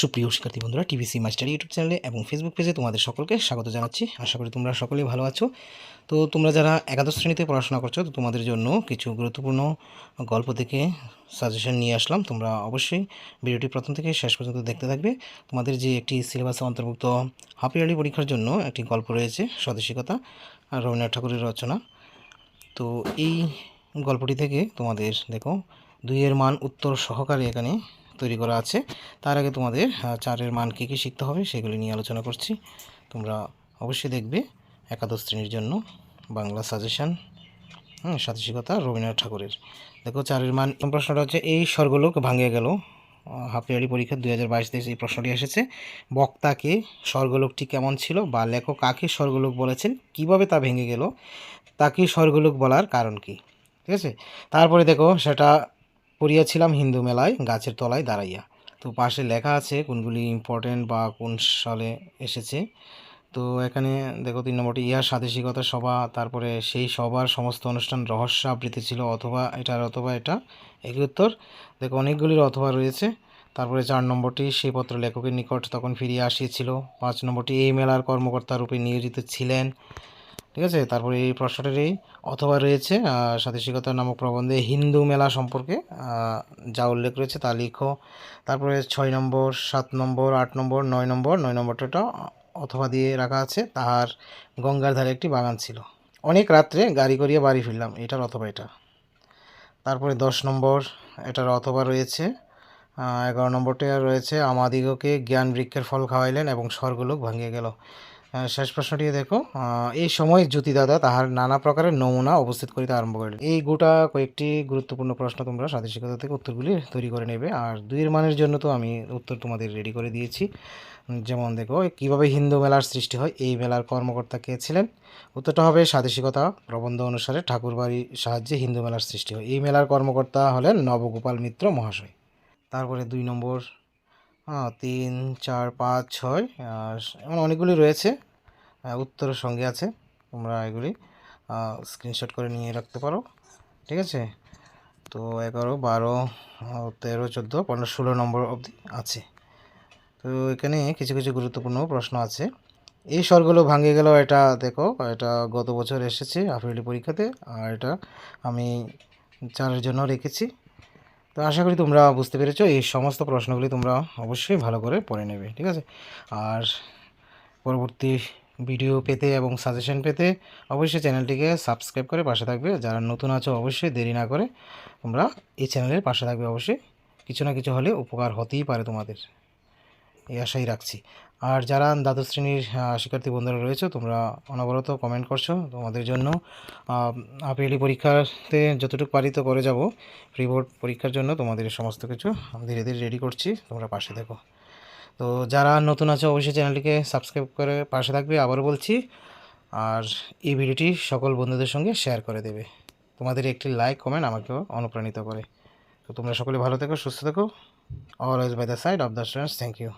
সুপ্রিয় শিক্ষার্থী বন্ধুরা, টিভিসি মাস্টার ইউটিউব চ্যানেলে এবং ফেসবুক পেজে তোমাদের সকলকে স্বাগত জানাচ্ছি। আশা করি তোমরা সকলেই ভালো আছো। তো তোমরা যারা একাদশ শ্রেণীতে পড়াশোনা করছ, তো তোমাদের জন্য কিছু গুরুত্বপূর্ণ গল্প থেকে সাজেশন নিয়ে আসলাম। তোমরা অবশ্যই ভিডিওটি প্রথম থেকে শেষ পর্যন্ত দেখতে থাকবে। তোমাদের যে একটি সিলেবাসে অন্তর্ভুক্ত হাফ ইয়ারলি পরীক্ষার জন্য একটি গল্প রয়েছে, স্বদেশিকতা, আর রবীন্দ্রনাথ ঠাকুরের রচনা। তো এই গল্পটি থেকে তোমাদের, দেখো, দুইয়ের মান উত্তর সহকারে এখানে তৈরি করা আছে। তার আগে তোমাদের চারের মান কী কী শিখতে হবে সেগুলি নিয়ে আলোচনা করছি। তোমরা অবশ্যই দেখবে একাদশ শ্রেণির জন্য বাংলা সাজেশান হুম সাতশিকতা রবীন্দ্রনাথ ঠাকুরের। দেখো চারের মান প্রশ্নটা হচ্ছে, এই স্বর্গলোক ভাঙিয়ে গেল। হাফ ইয়ারলি পরীক্ষা দুই হাজার বাইশ এই প্রশ্নটি এসেছে। বক্তাকে স্বর্গলোকটি কেমন ছিল বা লেখক কাকে স্বর্গলোক বলেছেন, কীভাবে তা ভেঙে গেল, তাকে স্বর্গলোক বলার কারণ কি? ঠিক আছে? তারপরে দেখো সেটা পড়িয়াছিলাম হিন্দু মেলায়, গাছের তলায় দাঁড়াইয়া। তো পাশে লেখা আছে কোনগুলি ইম্পর্টেন্ট বা কোন সালে এসেছে। তো এখানে দেখো তিন নম্বরটি ইহার স্বাদেশিকতা সভা, তারপরে সেই সবার সমস্ত অনুষ্ঠান রহস্য আবৃত্তি ছিল, অথবা এটার অথবা এটা। একই উত্তর, দেখো অনেকগুলির অথবা রয়েছে। তারপরে চার নম্বরটি, সেই পত্র লেখকের নিকট তখন ফিরিয়ে আসিয়েছিল। পাঁচ নম্বরটি, এই মেলার কর্মকর্তা রূপে নিয়োজিত ছিলেন। ঠিক আছে? তারপরে এই প্রশ্নটারই অথবা রয়েছে আহ, স্বাদেশিকতা নামক প্রবন্ধে হিন্দু মেলা সম্পর্কে যা উল্লেখ রয়েছে তা লিখো। তারপরে ছয় নম্বর সাত নম্বর আট নম্বর নয় নম্বর নয় নম্বরটা অথবা দিয়ে রাখা আছে। তাহার গঙ্গার ধারে একটি বাগান ছিল। অনেক রাত্রে গাড়ি করিয়া বাড়ি ফিরলাম এটার অথবা এটা। তারপরে দশ নম্বর এটার অথবা রয়েছে। এগারো নম্বরটা রয়েছে আমাদিগকে জ্ঞান বৃক্ষের ফল খাওয়াইলেন এবং স্বর্গলোক ভাঙিয়ে গেল। শেষ প্রশ্নটি দেখো। এই সময় জ্যোতিদাদা তাহার নানা প্রকারের নমুনা উপস্থিত করিতে আরম্ভ করিলেন। এই গোটা কয়েকটি গুরুত্বপূর্ণ প্রশ্ন তোমরা স্বাদেশিকতা থেকে উত্তরগুলি তৈরি করে নেবে। আর দুইয়ের মানের জন্য তো আমি উত্তর তোমাদের রেডি করে দিয়েছি। যেমন দেখো, কীভাবে হিন্দু মেলার সৃষ্টি হয়, এই মেলার কর্মকর্তা কে ছিলেন? উত্তরটা হবে স্বাদেশিকতা প্রবন্ধ অনুসারে ঠাকুরবাড়ির সাহায্যে হিন্দু মেলার সৃষ্টি হয়। এই মেলার কর্মকর্তা হলেন নবগোপাল মিত্র মহাশয়। তারপরে দুই নম্বর হ্যাঁ তিন, চার, পাঁচ, ছয় এমন অনেকগুলি রয়েছে। উত্তরের সঙ্গে আছে, তোমরা এগুলি স্ক্রিনশট করে নিয়ে রাখতে পারো। ঠিক আছে? তো এগারো, বারো তেরো, চোদ্দ, পনেরো, ষোলো নম্বর অবধি আছে। তো এখানে কিছু কিছু গুরুত্বপূর্ণ প্রশ্ন আছে। এই স্বরগুলো ভাঙে গেল এটা, দেখো, এটা গত বছর এসেছে আফ্রিলি পরীক্ষাতে, আর এটা আমি চারের জন্য রেখেছি। তো আশা করি তোমরা বুঝতে পেরেছ, এই সমস্ত প্রশ্নগুলি তোমরা অবশ্যই ভালো করে পড়ে নেবে, ঠিক আছে? আর পরবর্তী ভিডিও পেতে এবং সাজেশন পেতে অবশ্যই চ্যানেলটিকে সাবস্ক্রাইব করে পাশে থাকবে। যারা নতুন আছো, অবশ্যই দেরি না করে তোমরা এই চ্যানেলের পাশে থাকবে। অবশ্যই কিছু না কিছু হলে উপকার হতেই পারে তোমাদের। এই আশাই রাখছি। আর যারা দ্বাদশ শ্রেণির শিক্ষার্থী বন্ধুরা রয়েছে, তোমরা অনবরত কমেন্ট করছ তোমাদের জন্য। আপিএলি পরীক্ষাতে যতটুকু পারি তো করে যাব। প্রি বোর্ড পরীক্ষার জন্য তোমাদের সমস্ত কিছু ধীরে ধীরে রেডি করছি, তোমরা পাশে দেখো তো যারা নতুন আছে, অবশ্যই চ্যানেলটিকে সাবস্ক্রাইব করে পাশে থাকবে, আবারও বলছি। আর এই ভিডিওটি সকল বন্ধুদের সঙ্গে শেয়ার করে দেবে। তোমাদের একটি লাইক কমেন্ট আমাকেও অনুপ্রাণিত করে। তো তোমরা সকলে ভালো থেকো, সুস্থ থেকো। Always by the side of the students thank you